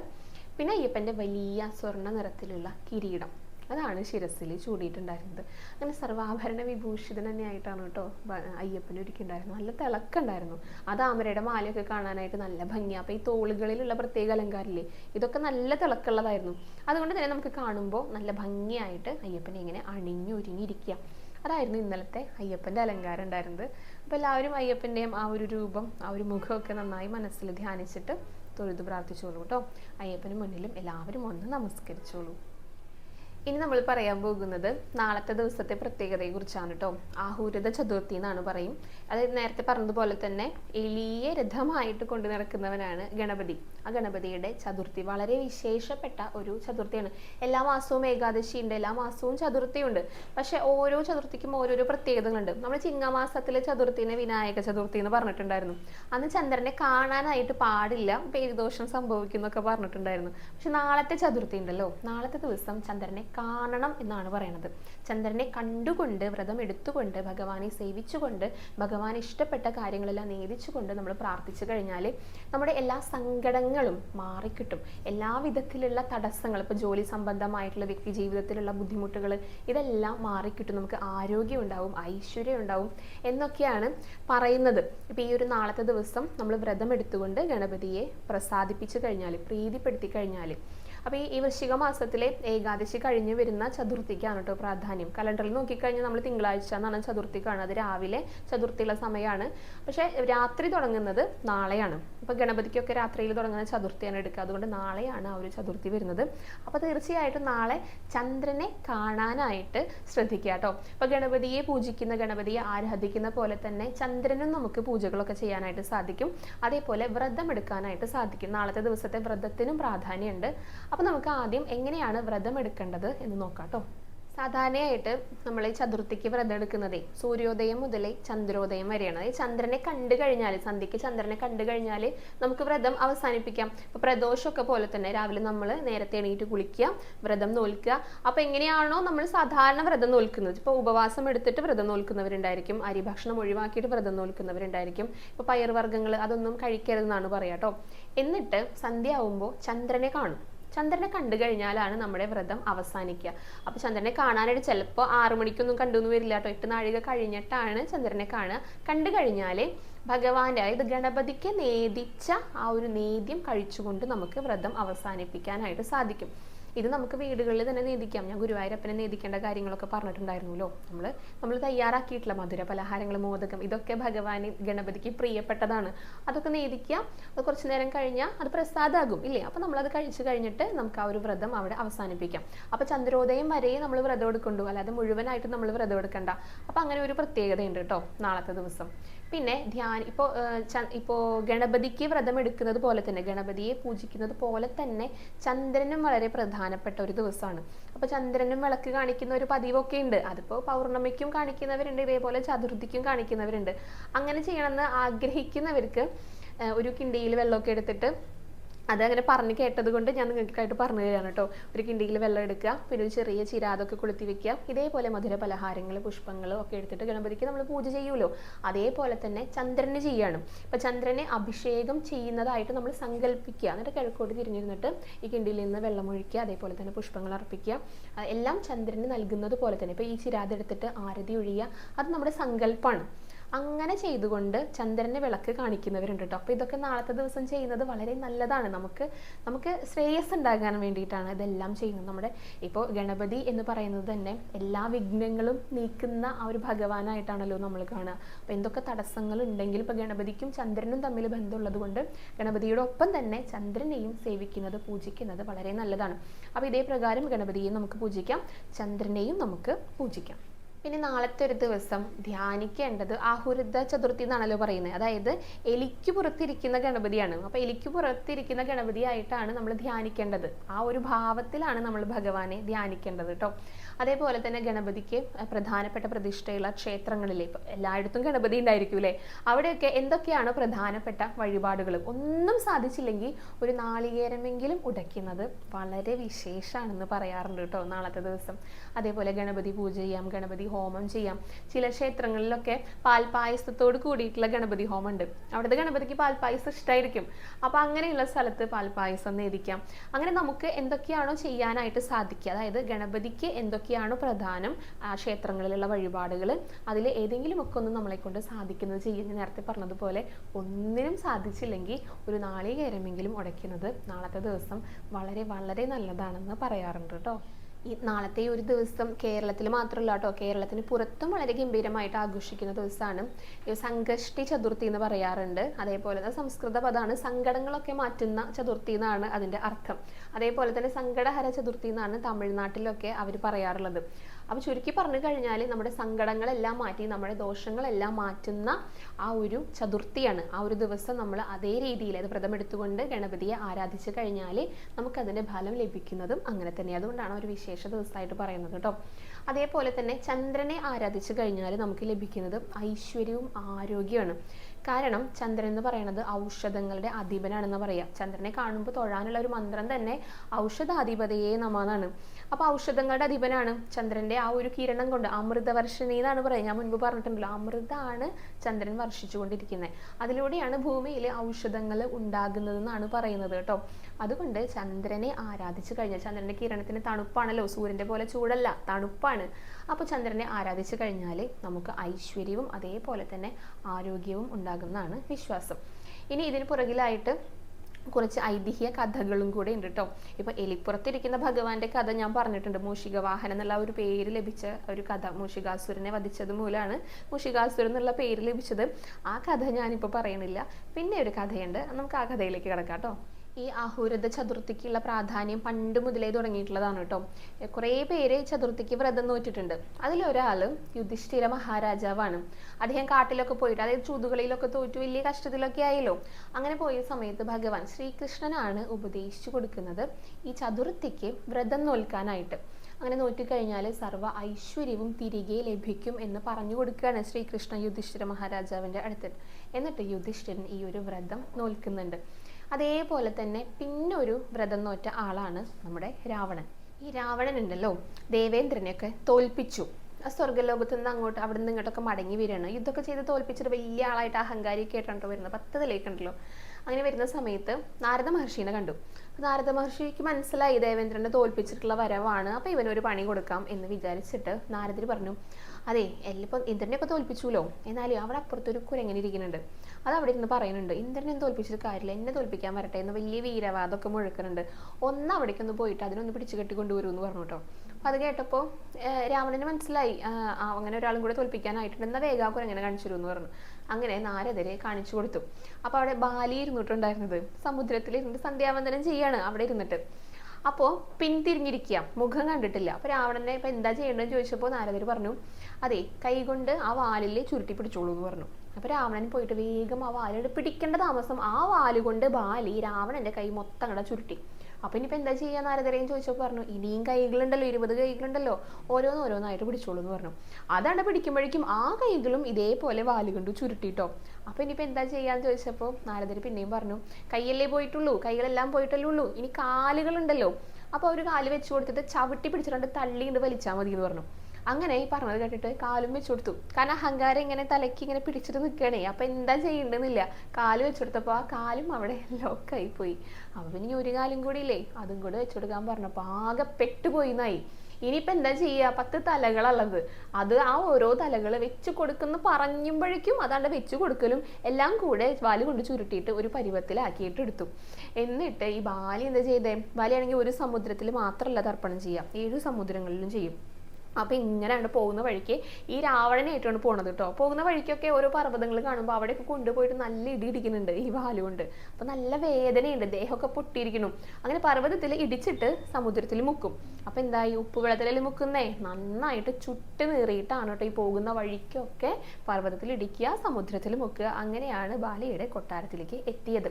പിന്നെ അയ്യപ്പന്റെ വലിയ സ്വർണ നിറത്തിലുള്ള കിരീടം. അതാണ് ശിരസിൽ ചൂടിയിട്ടുണ്ടായിരുന്നത്. അങ്ങനെ സർവാഭരണ വിഭൂഷിതൻ തന്നെയായിട്ടാണ് കേട്ടോ അയ്യപ്പന് അയ്യപ്പൻ ഒരുക്കിണ്ടായിരുന്നത് നല്ല തിളക്കുണ്ടായിരുന്നു. ആ താമരയുടെ മാലയൊക്കെ കാണാനായിട്ട് നല്ല ഭംഗി അപ്പോൾ ഈ തോളുകളിലുള്ള പ്രത്യേക അലങ്കാരില്ലേ ഇതൊക്കെ നല്ല തിളക്കുള്ളതായിരുന്നു. അതുകൊണ്ട് തന്നെ നമുക്ക് കാണുമ്പോൾ നല്ല ഭംഗിയായിട്ട് അയ്യപ്പനെ ഇങ്ങനെ അണിഞ്ഞൊരുങ്ങിയിരിക്കുക അതായിരുന്നു ഇന്നലത്തെ അയ്യപ്പന്റെ അലങ്കാരം ഉണ്ടായിരുന്നത്. അപ്പോൾ എല്ലാവരും അയ്യപ്പന്റെയും ആ ഒരു രൂപം ആ ഒരു മുഖമൊക്കെ നന്നായി മനസ്സിൽ ധ്യാനിച്ചിട്ട് തൊഴുത് പ്രാർത്ഥിച്ചോളൂ കേട്ടോ. അയ്യപ്പന് മുന്നിലും എല്ലാവരും ഒന്ന് നമസ്കരിച്ചോളൂ. ഇനി നമ്മൾ പറയാൻ പോകുന്നത് നാളത്തെ ദിവസത്തെ പ്രത്യേകതയെ കുറിച്ചാണ് കേട്ടോ ആഹൂരത ചതുർത്ഥി എന്നാണ് പറയും. അത് നേരത്തെ പറഞ്ഞതുപോലെ തന്നെ എലിയെ രഥമായിട്ട് കൊണ്ടു നടക്കുന്നവനാണ് ഗണപതി. ആ ഗണപതിയുടെ ചതുർത്ഥി വളരെ വിശേഷപ്പെട്ട ഒരു ചതുർത്ഥിയാണ്. എല്ലാ മാസവും ഏകാദശി ഉണ്ട് എല്ലാ മാസവും ചതുർത്ഥിയുണ്ട്. പക്ഷെ ഓരോ ചതുർത്ഥിക്കും ഓരോരോ പ്രത്യേകതകളുണ്ട്. നമ്മൾ ചിങ്ങമാസത്തിലെ ചതുർത്ഥിനെ വിനായക ചതുർത്ഥി എന്ന് പറഞ്ഞിട്ടുണ്ടായിരുന്നു. അന്ന് ചന്ദ്രനെ കാണാനായിട്ട് പാടില്ല പേരുദോഷം സംഭവിക്കുന്നൊക്കെ പറഞ്ഞിട്ടുണ്ടായിരുന്നു. പക്ഷെ നാളത്തെ ചതുർത്ഥി ഉണ്ടല്ലോ. നാളത്തെ ദിവസം ചന്ദ്രനെ കാണണം എന്നാണ് പറയുന്നത് ചന്ദ്രനെ കണ്ടുകൊണ്ട് വ്രതം എടുത്തുകൊണ്ട് ഭഗവാനെ സേവിച്ചുകൊണ്ട് ഭഗവാൻ ഇഷ്ടപ്പെട്ട കാര്യങ്ങളെല്ലാം നേദിച്ചുകൊണ്ട് നമ്മൾ പ്രാർത്ഥിച്ചു കഴിഞ്ഞാൽ നമ്മുടെ എല്ലാ സങ്കടങ്ങളും മാറിക്കിട്ടും. എല്ലാ വിധത്തിലുള്ള തടസ്സങ്ങൾ ഇപ്പോൾ ജോലി സംബന്ധമായിട്ടുള്ള വ്യക്തി ജീവിതത്തിലുള്ള ബുദ്ധിമുട്ടുകൾ ഇതെല്ലാം മാറിക്കിട്ടും. നമുക്ക് ആരോഗ്യം ഉണ്ടാവും ഐശ്വര്യം ഉണ്ടാവും എന്നൊക്കെയാണ് പറയുന്നത്. ഇപ്പോൾ ഈ ഒരു നാളത്തെ ദിവസം നമ്മൾ വ്രതം എടുത്തുകൊണ്ട് ഗണപതിയെ പ്രസാദിപ്പിച്ചു കഴിഞ്ഞാൽ പ്രീതിപ്പെടുത്തി കഴിഞ്ഞാൽ അപ്പോൾ ഈ വൃശ്ചിക മാസത്തിലെ ഏകാദശി കഴിഞ്ഞ് വരുന്ന ചതുർത്ഥിക്കാണ് കേട്ടോ പ്രാധാന്യം. കലണ്ടറിൽ നോക്കിക്കഴിഞ്ഞാൽ നമ്മൾ തിങ്കളാഴ്ച എന്നാണ് ചതുർത്ഥി കാണുന്നത് രാവിലെ ചതുർത്ഥിയുള്ള സമയമാണ് പക്ഷേ രാത്രി തുടങ്ങുന്നത് നാളെയാണ്. അപ്പോൾ ഗണപതിക്കൊക്കെ രാത്രിയിൽ തുടങ്ങുന്ന ചതുർത്ഥിയാണ് എടുക്കുക. അതുകൊണ്ട് നാളെയാണ് ആ ഒരു ചതുർത്ഥി വരുന്നത്. അപ്പോൾ തീർച്ചയായിട്ടും നാളെ ചന്ദ്രനെ കാണാനായിട്ട് ശ്രദ്ധിക്കുക കേട്ടോ അപ്പോൾ ഗണപതിയെ പൂജിക്കുന്ന ഗണപതിയെ ആരാധിക്കുന്ന പോലെ തന്നെ ചന്ദ്രനും നമുക്ക് പൂജകളൊക്കെ ചെയ്യാനായിട്ട് സാധിക്കും. അതേപോലെ വ്രതം എടുക്കാനായിട്ട് സാധിക്കും. നാളത്തെ ദിവസത്തെ വ്രതത്തിനും പ്രാധാന്യമുണ്ട്. അപ്പോൾ നമുക്ക് ആദ്യം എങ്ങനെയാണ് വ്രതം എടുക്കേണ്ടത് എന്ന് നോക്കാം കേട്ടോ സാധാരണയായിട്ട് നമ്മൾ ചതുർത്ഥിക്ക് വ്രതം എടുക്കുന്നതേ സൂര്യോദയം മുതൽ ചന്ദ്രോദയം വരെയാണ്. അതായത് ചന്ദ്രനെ കണ്ടു കഴിഞ്ഞാൽ സന്ധ്യയ്ക്ക് ചന്ദ്രനെ കണ്ടു കഴിഞ്ഞാൽ നമുക്ക് വ്രതം അവസാനിപ്പിക്കാം. ഇപ്പോൾ പ്രദോഷമൊക്കെ പോലെ തന്നെ രാവിലെ നമ്മൾ നേരത്തെ എണീറ്റ് കുളിക്കുക വ്രതം നോൽക്കുക. അപ്പോൾ എങ്ങനെയാണോ നമ്മൾ സാധാരണ വ്രതം നോൽക്കുന്നത്. ഇപ്പോൾ ഉപവാസം എടുത്തിട്ട് വ്രതം നോൽക്കുന്നവരുണ്ടായിരിക്കും. അരി ഭക്ഷണം ഒഴിവാക്കിയിട്ട് വ്രതം നോൽക്കുന്നവരുണ്ടായിരിക്കും. ഇപ്പോൾ പയർവർഗങ്ങൾ അതൊന്നും കഴിക്കരുതെന്നാണ് പറയാം കേട്ടോ എന്നിട്ട് സന്ധ്യ ആവുമ്പോൾ ചന്ദ്രനെ കാണും. ചന്ദ്രനെ കണ്ടു കഴിഞ്ഞാലാണ് നമ്മുടെ വ്രതം അവസാനിക്കുക. അപ്പോൾ ചന്ദ്രനെ കാണാനായിട്ട് ചിലപ്പോൾ ആറു മണിക്കൊന്നും കണ്ടു എന്ന് വരില്ല കേട്ടോ എട്ട് നാഴിക കഴിഞ്ഞിട്ടാണ് ചന്ദ്രനെ കാണുക. കണ്ടു കഴിഞ്ഞാൽ ഭഗവാന്റെ അതായത് ഗണപതിക്ക് നേദിച്ച ആ ഒരു നേദ്യം കഴിച്ചുകൊണ്ട് നമുക്ക് വ്രതം അവസാനിപ്പിക്കാനായിട്ട് സാധിക്കും. ഇത് നമുക്ക് വീടുകളിൽ തന്നെ നേദിക്കാം. ഞാൻ ഗുരുവായൂരപ്പനെ നേദിക്കേണ്ട കാര്യങ്ങളൊക്കെ പറഞ്ഞിട്ടുണ്ടായിരുന്നല്ലോ. നമ്മൾ നമ്മൾ തയ്യാറാക്കിയിട്ടുള്ള മധുര പലഹാരങ്ങൾ മോദകം ഇതൊക്കെ ഭഗവാന് ഗണപതിക്ക് പ്രിയപ്പെട്ടതാണ്. അതൊക്കെ നേദിക്കുക. അത് കുറച്ച് നേരം കഴിഞ്ഞാൽ അത് പ്രസാദാകും ഇല്ലേ? അപ്പോൾ നമ്മളത് കഴിച്ചു കഴിഞ്ഞിട്ട് നമുക്ക് ആ ഒരു വ്രതം അവിടെ അവസാനിപ്പിക്കാം. അപ്പോൾ ചന്ദ്രോദയം വരെ നമ്മൾ വ്രതം എടുക്കുന്നുണ്ടോ. അല്ലാതെ മുഴുവനായിട്ട് നമ്മൾ വ്രതം എടുക്കണ്ട. അപ്പോൾ അങ്ങനെ ഒരു പ്രത്യേകതയുണ്ട് കേട്ടോ നാളത്തെ ദിവസം. പിന്നെ ധ്യാന ഇപ്പോൾ ഇപ്പോൾ ഗണപതിക്ക് വ്രതം എടുക്കുന്നത് പോലെ തന്നെ ഗണപതിയെ പൂജിക്കുന്നത് പോലെ തന്നെ ചന്ദ്രനും വളരെ പ്രധാനപ്പെട്ട ഒരു ദിവസമാണ്. അപ്പോൾ ചന്ദ്രനും വിളക്ക് കാണിക്കുന്ന ഒരു പതിവൊക്കെ ഉണ്ട്. അതിപ്പോൾ പൗർണമിക്കും കാണിക്കുന്നവരുണ്ട് ഇതേപോലെ ചതുർത്ഥിക്കും കാണിക്കുന്നവരുണ്ട്. അങ്ങനെ ചെയ്യണമെന്ന് ആഗ്രഹിക്കുന്നവർക്ക് ഒരു കിണ്ടിയിൽ വെള്ളമൊക്കെ എടുത്തിട്ട് അതങ്ങനെ പറഞ്ഞു കേട്ടത് കൊണ്ട് ഞാൻ നിങ്ങൾക്കായിട്ട് പറഞ്ഞു തരാണ് കേട്ടോ. ഒരു കിണ്ടിയിൽ വെള്ളം എടുക്കുക പിന്നെ ഒരു ചെറിയ ചിരാതൊക്കെ കൊളുത്തി വെക്കുക. ഇതേപോലെ മധുര പലഹാരങ്ങൾ പുഷ്പങ്ങൾ ഒക്കെ എടുത്തിട്ട് ഗണപതിക്ക് നമ്മൾ പൂജ ചെയ്യുമല്ലോ. അതേപോലെ തന്നെ ചന്ദ്രന് ചെയ്യാണ്. ഇപ്പം ചന്ദ്രനെ അഭിഷേകം ചെയ്യുന്നതായിട്ട് നമ്മൾ സങ്കല്പിക്കുക. എന്നിട്ട് കിഴക്കോട്ട് തിരിഞ്ഞിരുന്നിട്ട് ഈ കിണ്ടിയിൽ നിന്ന് വെള്ളം ഒഴിക്കുക അതേപോലെ തന്നെ പുഷ്പങ്ങൾ അർപ്പിക്കുക. എല്ലാം ചന്ദ്രന് നൽകുന്നത് പോലെ തന്നെ. ഇപ്പോൾ ഈ ചിരാതെടുത്തിട്ട് ആരതി ഒഴിയുക അത് നമ്മുടെ സങ്കല്പമാണ് അങ്ങനെ ചെയ്തുകൊണ്ട് ചന്ദ്രനെ വിളക്ക് കാണിക്കുന്നവരുണ്ട് കേട്ടോ അപ്പോൾ ഇതൊക്കെ നാളത്തെ ദിവസം ചെയ്യുന്നത് വളരെ നല്ലതാണ്. നമുക്ക് നമുക്ക് ശ്രേയസ് ഉണ്ടാകാൻ വേണ്ടിയിട്ടാണ് ഇതെല്ലാം ചെയ്യുന്നത്. നമ്മുടെ ഇപ്പോൾ ഗണപതി എന്ന് പറയുന്നത് തന്നെ എല്ലാ വിഘ്നങ്ങളും നീക്കുന്ന ആ ഒരു ഭഗവാനായിട്ടാണല്ലോ നമ്മൾ കാണുക. അപ്പോൾ എന്തൊക്കെ തടസ്സങ്ങൾ ഉണ്ടെങ്കിൽ ഇപ്പോൾ ഗണപതിക്കും ചന്ദ്രനും തമ്മിൽ ബന്ധമുള്ളത് കൊണ്ട് ഗണപതിയുടെ ഒപ്പം തന്നെ ചന്ദ്രനെയും സേവിക്കുന്നത് പൂജിക്കുന്നത് വളരെ നല്ലതാണ്. അപ്പോൾ ഇതേ പ്രകാരം ഗണപതിയെ നമുക്ക് പൂജിക്കാം. ചന്ദ്രനെയും നമുക്ക് പൂജിക്കാം. പിന്നെ നാളത്തെ ഒരു ദിവസം ധ്യാനിക്കേണ്ടത് ആഹുരുദ്ധ ചതുർത്ഥി എന്നാണല്ലോ പറയുന്നത്. അതായത് എലിക്ക് പുറത്തിരിക്കുന്ന ഗണപതിയാണ്. അപ്പോൾ എലിക്ക് പുറത്തിരിക്കുന്ന ഗണപതിയായിട്ടാണ് നമ്മൾ ധ്യാനിക്കേണ്ടത്. ആ ഒരു ഭാവത്തിലാണ് നമ്മൾ ഭഗവാനെ ധ്യാനിക്കേണ്ടത് കേട്ടോ അതേപോലെ തന്നെ ഗണപതിക്ക് പ്രധാനപ്പെട്ട പ്രതിഷ്ഠയുള്ള ക്ഷേത്രങ്ങളിലെ ഇപ്പൊ എല്ലായിടത്തും ഗണപതി ഉണ്ടായിരിക്കും അല്ലേ? അവിടെയൊക്കെ എന്തൊക്കെയാണ് പ്രധാനപ്പെട്ട വഴിപാടുകൾ ഒന്നും സാധിച്ചില്ലെങ്കിൽ ഒരു നാളികേരമെങ്കിലും ഉടയ്ക്കുന്നത് വളരെ വിശേഷമാണെന്ന് പറയാറുണ്ട് കേട്ടോ നാളത്തെ ദിവസം. അതേപോലെ ഗണപതി പൂജ ചെയ്യാം ഗണപതി ഹോമം ചെയ്യാം. ചില ക്ഷേത്രങ്ങളിലൊക്കെ പാൽപായസത്തോട് കൂടിയിട്ടുള്ള ഗണപതി ഹോമം ഉണ്ട് അവിടുത്തെ ഗണപതിക്ക് പാൽപായസം ഇഷ്ടമായിരിക്കും അപ്പോൾ അങ്ങനെയുള്ള സ്ഥലത്ത് പാൽപായസം നേദിക്കാം. അങ്ങനെ നമുക്ക് എന്തൊക്കെയാണോ ചെയ്യാനായിട്ട് സാധിക്കുക? അതായത് ഗണപതിക്ക് എന്തൊക്കെയാണോ പ്രധാനം ക്ഷേത്രങ്ങളിലുള്ള വഴിപാടുകൾ അതിൽ ഏതെങ്കിലും ഒക്കെ ഒന്ന് നമ്മളെ കൊണ്ട് സാധിക്കുന്നത് ചെയ്യുന്ന നേരത്തെ പറഞ്ഞതുപോലെ ഒന്നിനും സാധിച്ചില്ലെങ്കിൽ ഒരു നാളികേരമെങ്കിലും ഉടയ്ക്കുന്നത് നാളത്തെ ദിവസം വളരെ വളരെ നല്ലതാണെന്ന് പറയാറുണ്ട് കേട്ടോ ഈ നാളത്തെ ഈ ഒരു ദിവസം കേരളത്തിൽ മാത്രമല്ല കേട്ടോ കേരളത്തിന് പുറത്തും വളരെ ഗംഭീരമായിട്ട് ആഘോഷിക്കുന്ന ദിവസമാണ്. ഈ സംഘഷ്ടി ചതുർത്ഥി എന്ന് പറയാറുണ്ട്. അതേപോലെ തന്നെ സംസ്കൃത പദമാണ് സങ്കടങ്ങളൊക്കെ മാറ്റുന്ന ചതുർത്ഥി എന്നാണ് അതിന്റെ അർത്ഥം. അതേപോലെ തന്നെ സങ്കടഹര ചതുർത്ഥി എന്നാണ് തമിഴ്നാട്ടിലൊക്കെ അവർ പറയാറുള്ളത്. അപ്പോൾ ചുരുക്കി പറഞ്ഞു കഴിഞ്ഞാൽ നമ്മുടെ സങ്കടങ്ങളെല്ലാം മാറ്റി നമ്മുടെ ദോഷങ്ങളെല്ലാം മാറ്റുന്ന ആ ഒരു ചതുർത്ഥിയാണ്. ആ ഒരു ദിവസം നമ്മൾ അതേ രീതിയിൽ അത് വ്രതമെടുത്തുകൊണ്ട് ഗണപതിയെ ആരാധിച്ചു കഴിഞ്ഞാൽ നമുക്കതിന്റെ ഫലം ലഭിക്കുന്നതും അങ്ങനെ തന്നെ. അതുകൊണ്ടാണ് ഒരു വിശേഷ ദിവസമായിട്ട് പറയുന്നത് കേട്ടോ. അതേപോലെ തന്നെ ചന്ദ്രനെ ആരാധിച്ചു കഴിഞ്ഞാൽ നമുക്ക് ലഭിക്കുന്നത് ഐശ്വര്യവും ആരോഗ്യമാണ്. കാരണം ചന്ദ്രൻ എന്ന് പറയുന്നത് ഔഷധങ്ങളുടെ അധിപനാണെന്ന് പറയാം. ചന്ദ്രനെ കാണുമ്പോൾ തൊഴാനുള്ള ഒരു മന്ത്രം തന്നെ ഔഷധാധിപതയെ നമാന്നാണ് അപ്പോൾ ഔഷധങ്ങളുടെ അധിപനാണ് ചന്ദ്രന്റെ ആ ഒരു കിരണം കൊണ്ട് അമൃതവർഷിണി എന്നാണ് പറയുന്നത്. ഞാൻ മുൻപ് പറഞ്ഞിട്ടുണ്ടല്ലോ അമൃതാണ് ചന്ദ്രൻ വർഷിച്ചുകൊണ്ടിരിക്കുന്നത്. അതിലൂടെയാണ് ഭൂമിയിൽ ഔഷധങ്ങൾ ഉണ്ടാകുന്നത് എന്നാണ് പറയുന്നത് കേട്ടോ. അതുകൊണ്ട് ചന്ദ്രനെ ആരാധിച്ചു കഴിഞ്ഞാൽ ചന്ദ്രന്റെ കിരണത്തിന് തണുപ്പാണല്ലോ സൂര്യന്റെ പോലെ ചൂടല്ല തണുപ്പാണ്. അപ്പോൾ ചന്ദ്രനെ ആരാധിച്ചു കഴിഞ്ഞാൽ നമുക്ക് ഐശ്വര്യവും അതേപോലെ തന്നെ ആരോഗ്യവും ഉണ്ടാകുന്നതാണ് വിശ്വാസം. ഇനി ഇതിന് പുറകിലായിട്ട് കുറച്ച് ഐതിഹ്യ കഥകളും കൂടെ ഉണ്ട് കേട്ടോ ഇപ്പൊ എലിപ്പുറത്തിരിക്കുന്ന ഭഗവാന്റെ കഥ ഞാൻ പറഞ്ഞിട്ടുണ്ട്. മൂഷിക വാഹനം എന്നുള്ള ഒരു പേര് ലഭിച്ച ഒരു കഥ മൂഷികാസുരനെ വധിച്ചത് മൂലമാണ് മൂഷികാസുരൻ എന്നുള്ള പേര് ലഭിച്ചത്. ആ കഥ ഞാനിപ്പോൾ പറയണില്ല. പിന്നെ ഒരു കഥയുണ്ട്. നമുക്ക് ആ കഥയിലേക്ക് കിടക്കാം കേട്ടോ ഈ ആഹുരത ചതുർത്ഥിക്കുള്ള പ്രാധാന്യം പണ്ട് മുതലേ തുടങ്ങിയിട്ടുള്ളതാണ് കേട്ടോ. കുറേ പേര് ചതുർത്ഥിക്ക് വ്രതം നോറ്റിട്ടുണ്ട്. അതിലൊരാൾ യുധിഷ്ഠിര മഹാരാജാവാണ്. അദ്ദേഹം കാട്ടിലൊക്കെ പോയിട്ട് അതായത് ചൂതുകളിലൊക്കെ തോറ്റു വലിയ കഷ്ടത്തിലൊക്കെ ആയല്ലോ. അങ്ങനെ പോയ സമയത്ത് ഭഗവാൻ ശ്രീകൃഷ്ണനാണ് ഉപദേശിച്ചു കൊടുക്കുന്നത് ഈ ചതുർത്ഥിക്ക് വ്രതം നോൽക്കാനായിട്ട്. അങ്ങനെ നോറ്റിക്കഴിഞ്ഞാൽ സർവ ഐശ്വര്യവും തിരികെ ലഭിക്കും എന്ന് പറഞ്ഞു കൊടുക്കുകയാണ് ശ്രീകൃഷ്ണ യുധിഷ്ഠിര മഹാരാജാവിന്റെ അടുത്ത്. എന്നിട്ട് യുധിഷ്ഠിരൻ ഈ ഒരു വ്രതം നോൽക്കുന്നുണ്ട്. അതേപോലെ തന്നെ പിന്നൊരു വ്രതം നോറ്റ ആളാണ് നമ്മുടെ രാവണൻ. ഈ രാവണൻ ഉണ്ടല്ലോ ദേവേന്ദ്രനെയൊക്കെ തോൽപ്പിച്ചു. ആ സ്വർഗലോകത്ത് നിന്ന് അങ്ങോട്ട് അവിടെ നിന്ന് ഇങ്ങോട്ടൊക്കെ മടങ്ങി വരികയാണ്. യുദ്ധമൊക്കെ ചെയ്ത് തോൽപ്പിച്ചിട്ട് വലിയ ആളായിട്ട് അഹങ്കാരിയൊക്കെ ആയിട്ടാണ് വരുന്നത്. പത്തതിലേക്കുണ്ടല്ലോ അങ്ങനെ വരുന്ന സമയത്ത് നാരദ മഹർഷിനെ കണ്ടു. നാരദ മഹർഷിക്ക് മനസ്സിലായി ദേവേന്ദ്രനെ തോൽപ്പിച്ചിട്ടുള്ള വരവാണ്. അപ്പോൾ ഇവനൊരു പണി കൊടുക്കാം എന്ന് വിചാരിച്ചിട്ട് നാരദർ പറഞ്ഞു അതെ എല്ലിപ്പോൾ ഇന്ദ്രനെയൊക്കെ തോൽപ്പിച്ചുല്ലോ എന്നാലും അവിടെ അപ്പുറത്തൊരു കുരങ്ങനെ ഇരിക്കുന്നുണ്ട്. അത് അവിടെ ഇരുന്ന് പറയുന്നുണ്ട്. ഇന്ദ്രനെ തോൽപ്പിച്ചിട്ട് കാര്യമില്ല. എന്നെ തോൽപ്പിക്കാൻ വരട്ടെ എന്ന് വലിയ വീരവാദമൊക്കെ മുഴക്കുന്നുണ്ട്. ഒന്ന് അവിടേക്കൊന്ന് പോയിട്ട് അതിനൊന്ന് പിടിച്ചു കെട്ടി പറഞ്ഞു കേട്ടോ. അപ്പം അത് കേട്ടപ്പോൾ രാവണന് മനസ്സിലായി. അങ്ങനെ ഒരാളും കൂടെ തോൽപ്പിക്കാനായിട്ടുണ്ട്. എന്നാ വേഗാക്കുരം കുരങ്ങനെ കാണിച്ചു തരുമെന്ന് പറഞ്ഞു. അങ്ങനെ നാരദരെ കാണിച്ചു കൊടുത്തു. അപ്പോൾ അവിടെ ബാലി ഇരുന്നിട്ടുണ്ടായിരുന്നത്. സമുദ്രത്തിൽ ഇരുന്ന് സന്ധ്യാവന്തനം ചെയ്യാണ് അവിടെ ഇരുന്നിട്ട്. അപ്പോൾ പിന്തിരിഞ്ഞിരിക്കുക മുഖം കണ്ടിട്ടില്ല. അപ്പോൾ രാവണനെ ഇപ്പം എന്താ ചെയ്യേണ്ടതെന്ന് ചോദിച്ചപ്പോൾ നാരദർ പറഞ്ഞു അതെ കൈകൊണ്ട് ആ വാലിൽ ചുരുട്ടി പിടിച്ചോളൂ എന്ന് പറഞ്ഞു. അപ്പോൾ രാവണൻ പോയിട്ട് വേഗം ആ വാലിൽ പിടിക്കേണ്ട താമസം ആ വാലുകൊണ്ട് ബാലി രാവണന്റെ കൈ മൊത്തം അങ്ങടെ ചുരുട്ടി. അപ്പൊ ഇനിയിപ്പോ എന്താ ചെയ്യാ നാരദരെയും ചോദിച്ചപ്പോൾ പറഞ്ഞു ഇനിയും കൈകളുണ്ടല്ലോ ഇരുപത് കൈകളുണ്ടല്ലോ ഓരോന്ന് ഓരോന്നായിട്ട് പിടിച്ചോളൂ എന്ന് പറഞ്ഞു. അതാണ് പിടിക്കുമ്പോഴേക്കും ആ കൈകളും ഇതേപോലെ വാലുകൊണ്ട് ചുരുട്ടിട്ടോ. അപ്പൊ ഇനിയിപ്പോ എന്താ ചെയ്യാന്ന് ചോദിച്ചപ്പോൾ നാരദർ പിന്നെയും പറഞ്ഞു കൈയല്ലേ പോയിട്ടുള്ളൂ കൈകളെല്ലാം പോയിട്ടല്ലേ ഉള്ളൂ ഇനി കാലുകളുണ്ടല്ലോ. അപ്പൊ ഒരു കാൽ വെച്ച് കൊടുത്തിട്ട് ചവിട്ടി പിടിച്ചിട്ടുണ്ട് തള്ളിയിട്ട് വലിച്ചാൽ മതി എന്ന് പറഞ്ഞു. അങ്ങനെ ഈ പറഞ്ഞത് കേട്ടിട്ട് കാലും വെച്ചു കൊടുത്തു. കാരണം അഹങ്കാരം ഇങ്ങനെ തലയ്ക്ക് ഇങ്ങനെ പിടിച്ചിട്ട് നിൽക്കണേ. അപ്പൊ എന്താ ചെയ്യണ്ടെന്നില്ല. കാൽ വെച്ചു കൊടുത്തപ്പോൾ ആ കാലും അവിടെ [LAUGHS] ലോക്കായി പോയി. അപ്പൊ പിന്നെ ഒരു കാലും കൂടി ഇല്ലേ? അതും കൂടെ വെച്ചു കൊടുക്കാൻ പറഞ്ഞപ്പോൾ ആകെ പെട്ടുപോയി എന്നായി. ഇനിയിപ്പോ എന്താ ചെയ്യുക പത്ത് തലകളുള്ളത് അത് ആ ഓരോ തലകൾ വെച്ച് കൊടുക്കുന്ന പറഞ്ഞുമ്പോഴേക്കും അതാണ്ട് വെച്ച് കൊടുക്കലും എല്ലാം കൂടെ വാൽ കൊണ്ട് ചുരുട്ടിയിട്ട് ഒരു പരുവത്തിലാക്കിയിട്ട് എടുത്തു. എന്നിട്ട് ഈ ബാലി എന്താ ചെയ്തേ? ബാലിയാണെങ്കിൽ ഒരു സമുദ്രത്തിൽ മാത്രമല്ല തർപ്പണം ചെയ്യാം. ഏഴു സമുദ്രങ്ങളിലും ചെയ്യും. അപ്പൊ ഇങ്ങനെയാണ് പോകുന്ന വഴിക്ക് ഈ രാവണനായിട്ടാണ് പോണത് കേട്ടോ പോകുന്ന വഴിക്കൊക്കെ ഓരോ പർവതങ്ങൾ കാണുമ്പോൾ അവിടെയൊക്കെ കൊണ്ടുപോയിട്ട് നല്ല ഇടി ഇടിക്കുന്നുണ്ട് ഈ വാലുകൊണ്ട് അപ്പോൾ നല്ല വേദനയുണ്ട് ദേഹമൊക്കെ പൊട്ടിയിരിക്കുന്നു. അങ്ങനെ പർവതത്തിൽ ഇടിച്ചിട്ട് സമുദ്രത്തിൽ മുക്കും. അപ്പോൾ എന്തായി? ഉപ്പുവെള്ളത്തിൽ മുക്കുന്നേ? നന്നായിട്ട് ചുട്ട് നീറിയിട്ടാണ് കേട്ടോ ഈ പോകുന്ന വഴിക്കൊക്കെ പർവതത്തിൽ ഇടിക്കുക സമുദ്രത്തിൽ മുക്കുക. അങ്ങനെയാണ് ബാലയുടെ കൊട്ടാരത്തിലേക്ക് എത്തിയത്.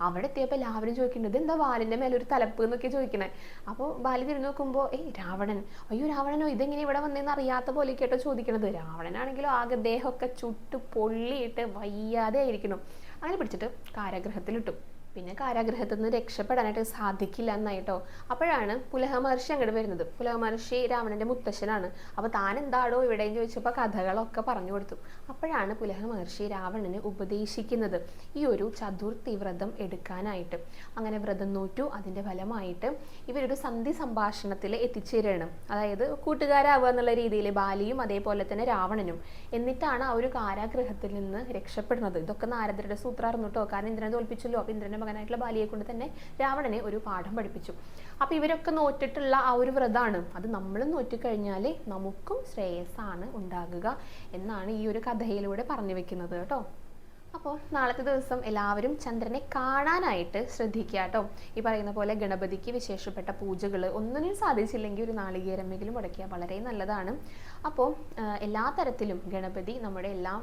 അവിടെ എത്തിയപ്പോൾ എല്ലാവരും ചോദിക്കുന്നത് എന്താ വാലിന്റെ മേലെ ഒരു തലപ്പ് എന്നൊക്കെ ചോദിക്കണേ? അപ്പോൾ ബാലി തിരിഞ്ഞു നോക്കുമ്പോൾ ഏയ് രാവണൻ. അയ്യോ രാവണനോ ഇതെങ്ങനെ ഇവിടെ വന്നെന്ന് അറിയാത്ത പോലെ കേട്ടോ ചോദിക്കണത്. രാവണനാണെങ്കിലോ ആകെ ദേഹമൊക്കെ ചുട്ട് പൊള്ളിയിട്ട് വയ്യാതെ ആയിരിക്കണം. അങ്ങനെ പിടിച്ചിട്ട് കാരാഗ്രഹത്തിലിട്ടു. പിന്നെ കാരാഗ്രഹത്തിൽ നിന്ന് രക്ഷപ്പെടാനായിട്ട് സാധിക്കില്ല എന്നായിട്ടോ അപ്പോഴാണ് പുലഹ മഹർഷി അങ്ങോട്ട് വരുന്നത്. പുലഹ മഹർഷി രാവണന്റെ മുത്തശ്ശനാണ്. അപ്പോൾ താൻ എന്താടോ ഇവിടെയും ചോദിച്ചപ്പോൾ കഥകളൊക്കെ പറഞ്ഞു കൊടുത്തു. അപ്പോഴാണ് പുലഹ മഹർഷി രാവണന് ഉപദേശിക്കുന്നത്. ഈ ഒരു ചതുർത്ഥി വ്രതം എടുക്കാനായിട്ട്. അങ്ങനെ വ്രതം നോറ്റു. അതിന്റെ ഫലമായിട്ട് ഇവരൊരു സന്ധി സംഭാഷണത്തിൽ എത്തിച്ചേരണം. അതായത് കൂട്ടുകാരാവുക എന്നുള്ള രീതിയിൽ ബാലിയും അതേപോലെ തന്നെ രാവണനും. എന്നിട്ടാണ് ആ ഒരു കാരാഗ്രഹത്തിൽ നിന്ന് രക്ഷപ്പെടുന്നത്. ഇതൊക്കെ നാരദരുടെ സൂത്രാർന്നു കാരണം ഇന്ദ്രനെ തോൽപ്പിച്ചല്ലോ. അപ്പോൾ ഇന്ദ്രന്റെ മകനായിട്ടുള്ള ബാലിയെ കൊണ്ട് തന്നെ രാവണനെ ഒരു പാഠം പഠിപ്പിച്ചു. അപ്പോൾ ഇവരൊക്കെ നോറ്റിട്ടുള്ള ആ ഒരു വ്രതമാണ് അത് നമ്മൾ നോറ്റിക്കഴിഞ്ഞാൽ നമുക്കും ശ്രേയസ്സാണ് ഉണ്ടാകുക എന്നാണ് ഈ ഒരു കഥയിലൂടെ പറഞ്ഞു വെക്കുന്നത് കേട്ടോ. അപ്പോൾ നാളത്തെ ദിവസം എല്ലാവരും ചന്ദ്രനെ കാണാനായിട്ട് ശ്രദ്ധിക്കുക കേട്ടോ. ഈ പറയുന്ന പോലെ ഗണപതിക്ക് വിശേഷപ്പെട്ട പൂജകൾ ഒന്നിനും സാധിച്ചില്ലെങ്കിൽ ഒരു നാളികേരമെങ്കിലും മുടക്കിയാൽ വളരെ നല്ലതാണ്. അപ്പോൾ എല്ലാ തരത്തിലും ഗണപതി നമ്മുടെ എല്ലാ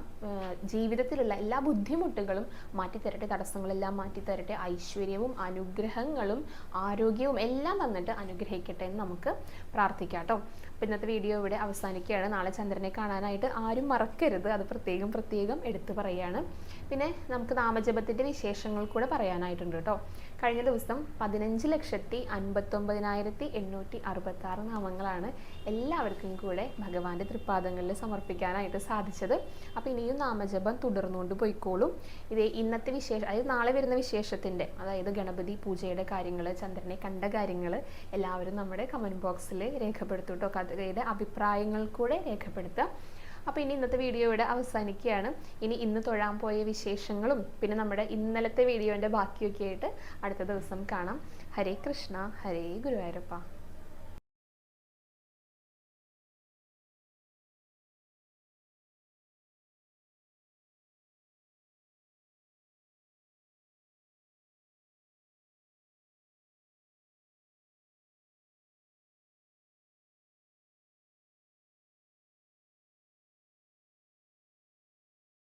ജീവിതത്തിലുള്ള എല്ലാ ബുദ്ധിമുട്ടുകളും മാറ്റിത്തരട്ടെ തടസ്സങ്ങളെല്ലാം മാറ്റിത്തരട്ടെ ഐശ്വര്യവും അനുഗ്രഹങ്ങളും ആരോഗ്യവും എല്ലാം തന്നിട്ട് അനുഗ്രഹിക്കട്ടെ എന്ന് നമുക്ക് പ്രാർത്ഥിക്കാം കേട്ടോ അപ്പോൾ ഇന്നത്തെ വീഡിയോ ഇവിടെ അവസാനിക്കുകയാണ്. നാളെ ചന്ദ്രനെ കാണാനായിട്ട് ആരും മറക്കരുത്. അത് പ്രത്യേകം പ്രത്യേകം എടുത്തു പറയുകയാണ് പിന്നെ നമുക്ക് നാമജപത്തിന്റെ വിശേഷങ്ങൾ കൂടെ പറയാനായിട്ടുണ്ട് കേട്ടോ. കഴിഞ്ഞ ദിവസം പതിനഞ്ച് ലക്ഷത്തി അൻപത്തൊമ്പതിനായിരത്തി എണ്ണൂറ്റി അറുപത്തി ആറ് നാമങ്ങളാണ് എല്ലാവർക്കും കൂടെ ഭഗവാന്റെ തൃപ്പാദങ്ങളിൽ സമർപ്പിക്കാനായിട്ട് സാധിച്ചത്. അപ്പോൾ ഇനിയും നാമജപം തുടർന്നുകൊണ്ട് പോയിക്കോളും. ഇത് ഇന്നത്തെ വിശേഷം അതായത് നാളെ വരുന്ന വിശേഷത്തിന്റെ അതായത് ഗണപതി പൂജയുടെ കാര്യങ്ങൾ ചന്ദ്രനെ കണ്ട കാര്യങ്ങൾ എല്ലാവരും നമ്മുടെ കമന്റ് ബോക്സിൽ രേഖപ്പെടുത്തും കേട്ടോ അഭിപ്രായങ്ങൾ കൂടെ രേഖപ്പെടുത്തുക. അപ്പോൾ ഇനി ഇന്നത്തെ വീഡിയോ ഇവിടെ അവസാനിക്കുകയാണ്. ഇനി ഇന്ന് തൊഴാൻ പോയ വിശേഷങ്ങളും പിന്നെ നമ്മുടെ ഇന്നലത്തെ വീഡിയോന്റെ ബാക്കിയൊക്കെ ആയിട്ട് അടുത്ത ദിവസം കാണാം. ഹരേ കൃഷ്ണ ഹരേ ഗുരുവായൂരപ്പ.